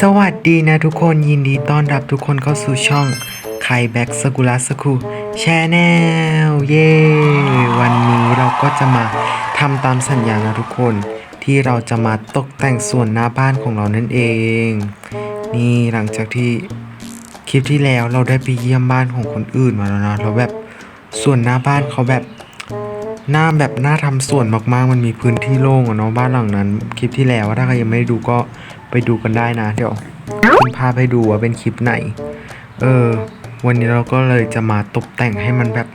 สวัสดีนะทุกคนยินดีต้อนรับทุกคนเข้าสู่ช่องไคแบ็กสกุลาสคูแชแนลเย้วันนี้เราก็จะมาทำตามสัญญานะทุกคน ที่เราจะมาตกแต่งส่วนหน้าบ้านของเรานั่นเอง นี่หลังจากที่คลิปที่แล้วเราได้ไปเยี่ยมบ้านของคนอื่นมาแล้วนะเราแบบส่วนหน้าบ้านเขาแบบหน้าแบบหน้าทำสวนมากๆ มันมีพื้นที่โล่งอะเนาะบ้านหลังนั้น คลิปที่แล้วถ้าใครยังไม่ได้ดูก็ ไปดูกันได้นะ เดี๋ยวคุณพาไปดูว่าเป็นคลิปไหน เออ วันนี้เราก็เลยจะมาตกแต่งให้มันแบบ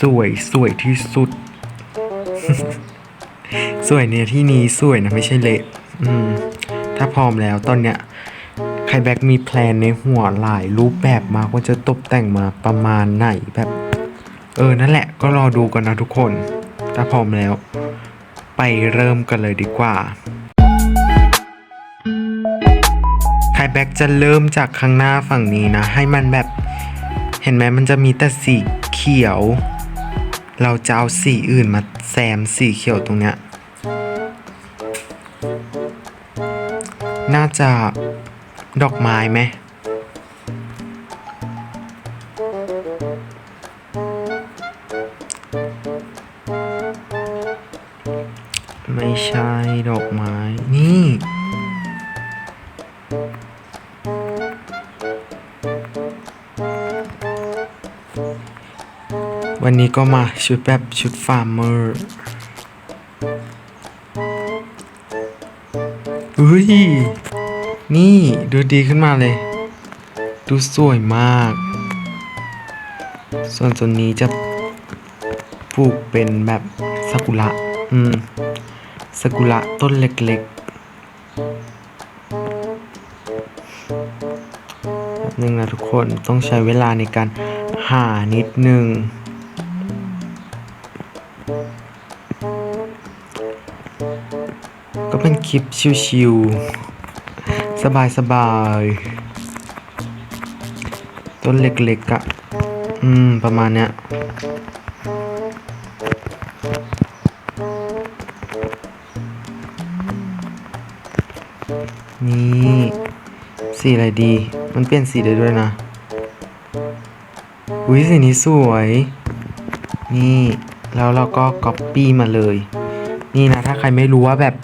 สวยสวยที่สุด สวยเนี่ยที่นี้สวยนะไม่ใช่เละอืม ถ้าพร้อมแล้วตอนเนี้ยใครแบ็กมีแพลนในหัวหลายรูปแบบมากว่าจะตกแต่งมาประมาณไหนแบบ เออนั่นแหละก็รอดูกันนะทุกคน ถ้าพร้อมแล้ว ไปเริ่มกันเลยดีกว่าายแบ็กจะเริ่มจากข้างหน้าฝั่งนี้นะ ให้มันแบบ เห็นไหมมันจะมีแต่สีเขียว เราจะเอาสีอื่นมาแซมสีเขียวตรงเนี้ย น่าจะดอกไม้ไหม วันนี้ก็มาชุดแบบชุดฟาร์มเมอร์เฮ้ย นี่ดูดีขึ้นมาเลย ดูสวยมาก ส่วนส่วนนี้จะปลูกเป็นแบบซากุระ อืมซากุระต้นเล็กๆแบบนึงนะทุกคนต้องใช้เวลาในการหานิดนึง ลิปชิวๆ สบายๆ ต้นเล็กๆอะอืม ประมาณเนี้ยนี่สีอะไรดี มันเปลี่ยนสีได้ด้วยนะ อุ้ยสีนี้สวย นี่ แล้วเราก็ก๊อปปี้มาเลย นี่นะ ถ้าใครไม่รู้ว่าแบบ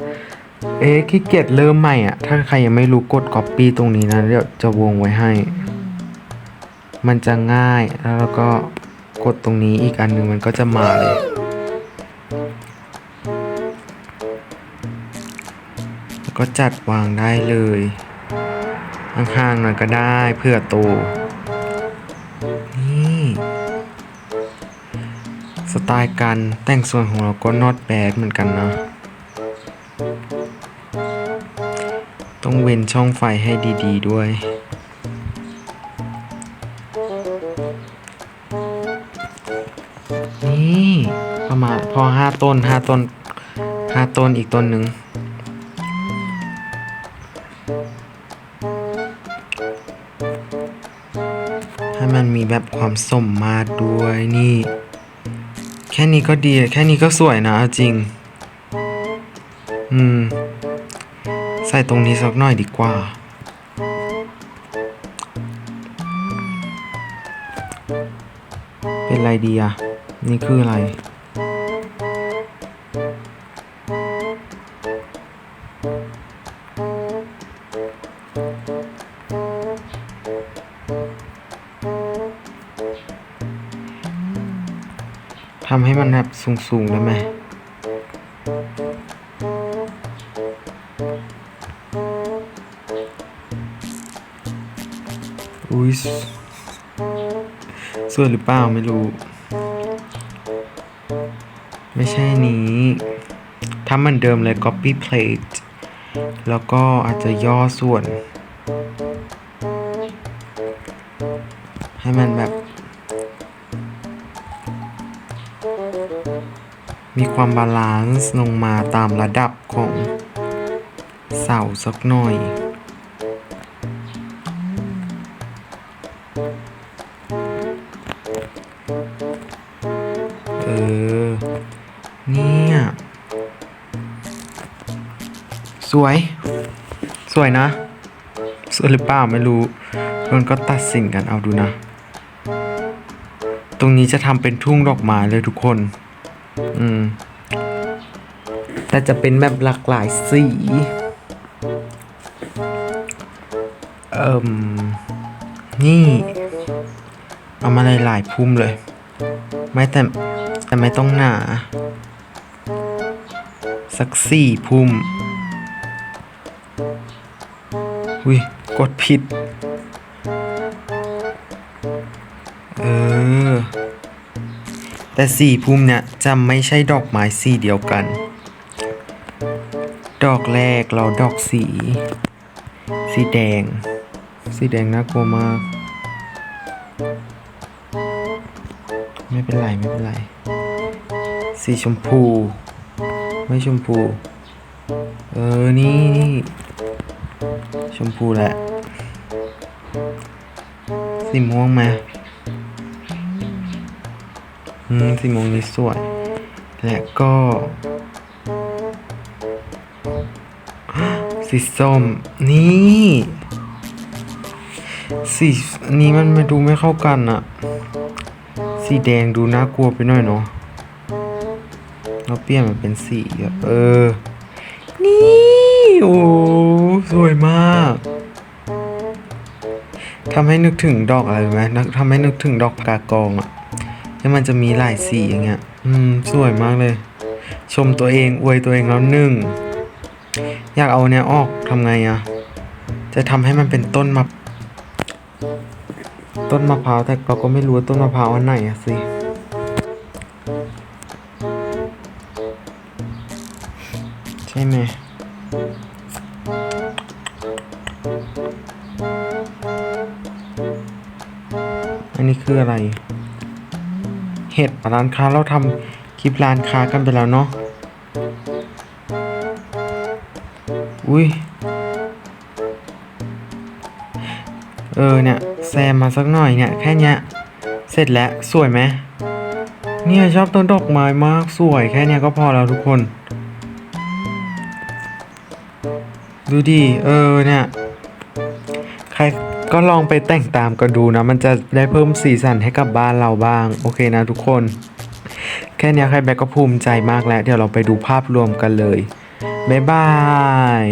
เอ๊ะขี้เกียจเริ่มใหม่อะ ถ้าใครยังไม่รู้กด Copy ตรงนี้นะเดี๋ยวจะวงไว้ให้ มันจะง่ายแล้วเราก็กดตรงนี้อีกอันหนึ่งมันก็จะมาเลยแล้วก็จัดวางได้เลยห่างๆหน่อยก็ได้เพื่อโตนี่สไตล์การแต่งส่วนของเราก็ not bad เหมือนกันนะ ต้องเว้นช่องไฟให้ดี ๆ ด้วย นี่ประมาณพอห้าต้นห้าต้นห้าต้นอีกต้นหนึ่งให้มันมีแบบความสมมาตรด้วยนี่ แค่นี้ก็ดี แค่นี้ก็สวยนะจริง อืม ใส่ตรงนี้สักหน่อยดีกว่า เป็นไรดีอะนี่คืออะไร ทำให้มันแบบสูงๆได้ไหม อุ้ยสสวยหรือเปล่าไม่รู้ ไม่ใช่นี้ทำเหมือนเดิมเลย copy plate แล้วก็อาจจะย่อส่วน ให้มันแบบ มีความบาลานซ์ลงมาตามระดับของเสาสักหน่อย สวย สวยนะ สวยหรือเปล่าไม่รู้มันก็ตัดสินกันเอาดูนะ ตรงนี้จะทำเป็นทุ่งดอกไม้เลยทุกคน อืม แต่จะเป็นแบบหลากหลายสี เอ่ม นี่ เอามาหลายๆพุ่มเลย ไม่แต่แต่ไม่ต้องหนา สักสี่พุ่ม อุ้ยกดผิด เออ แต่สี่พุ่มเนี่ยจะไม่ใช่ดอกไม้สีเดียวกัน ดอกแรกเราดอกสี สีแดง สีแดงน่ากลัวมาก ไม่เป็นไรไม่เป็นไร สีชมพู ไม่ชมพู เออ นี่นี่ ชมพูแหละสีม่วงไหมอืมสีม่วงนี้สวย และก็ สีส้ม นี่ สีอันนี้มันมาดูไม่เข้ากันอะสีแดงดูน่ากลัวไปหน่อยเนาะเราเปลี่ยนมันเป็นสีอเออ นี่ โอ้สวยมากทำให้นึกถึงดอกอะไรไหมทำให้นึกถึงดอกกากองอะที่มันจะมีหลายสีอย่างเงี้ย อืม สวยมากเลย ชมตัวเอง อวยตัวเองแล้วหนึ่ง อยากเอาเนี้ยออกทำไงอะจะทำให้มันเป็นต้นมะต้นมะพร้าวแต่เราก็ไม่รู้ต้นมะพร้าวอันไหนอะสิใช่ไหม นนี้คืออะไร เห็ดร้านค้าเราทำคลิปร้านค้ากันไปแล้วเนาะอุ้ยเออเนี่ยแซมมาสักหน่อยเนี่ยแค่เนี้ยเสร็จแล้วสวยไหมเนี่ยชอบต้นดอกไม้มากสวยแค่เนี้ยก็พอแล้วทุกคน ดูดิเออเนี่ยใคร ก็ลองไปแต่งตามกันดูนะ มันจะได้เพิ่มสีสันให้กับบ้านเราบ้าง โอเคนะทุกคน แค่นี้ใครแบกก็ภูมิใจมากแล้ว เดี๋ยวเราไปดูภาพรวมกันเลย บ๊ายบาย